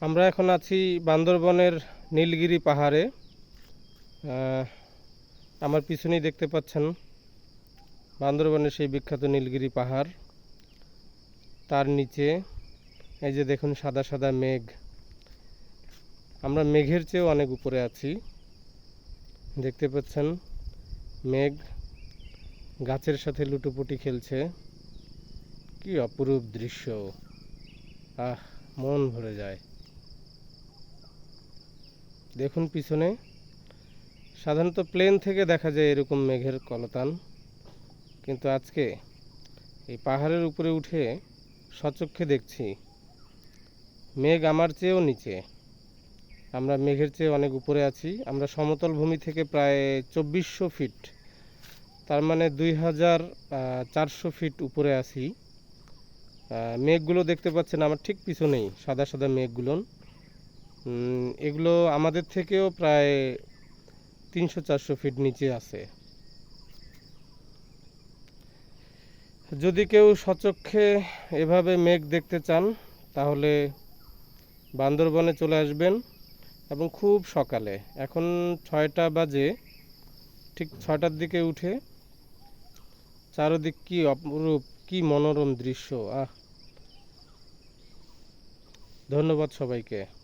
আমরা এখন আছি বান্দরবনের নীলগিরি পাহাড়ে। আমার পিছনেই দেখতে পাচ্ছেন বান্দরবনের সেই বিখ্যাত নীলগিরি পাহাড়। তার নিচে এই যে দেখুন সাদা সাদা মেঘ। আমরা মেঘের চেয়েও অনেক উপরে আছি। দেখতে পাচ্ছেন মেঘ গাছের সাথে লুটোপুটি খেলছে। কি অপরূপ দৃশ্য। আহ, মন ভরে যায়। দেখুন পিছনে। সাধারণত প্লেন থেকে দেখা যায় এরকম মেঘের কলতান। কিন্তু আজকে এই পাহাড়ের উপরে উঠে সচক্ষে দেখছি মেঘ আমার চেয়েও নিচে। আমরা মেঘের চেয়ে অনেক উপরে আছি। আমরা সমতল ভূমি থেকে প্রায় চব্বিশশো ফিট তার মানে দুই হাজার চারশো ফিট উপরে আছি। মেঘগুলো দেখতে পাচ্ছেন আমার ঠিক পিছনেই সাদা সাদা মেঘগুলো। উম, এগুলো আমাদের থেকেও প্রায় তিনশো, চারশো ফিট নিচে আছে। যদি কেউ সচক্ষে এভাবে মেঘ দেখতে চান, তাহলে বান্দরবনে চলে আসবেন এবং খুব সকালে। এখন ছয়টা বাজে, ঠিক ছয়টার দিকে উঠে চারদিক কি অপরূপ, কি মনোরম দৃশ্য, আহ। ধন্যবাদ সবাইকে।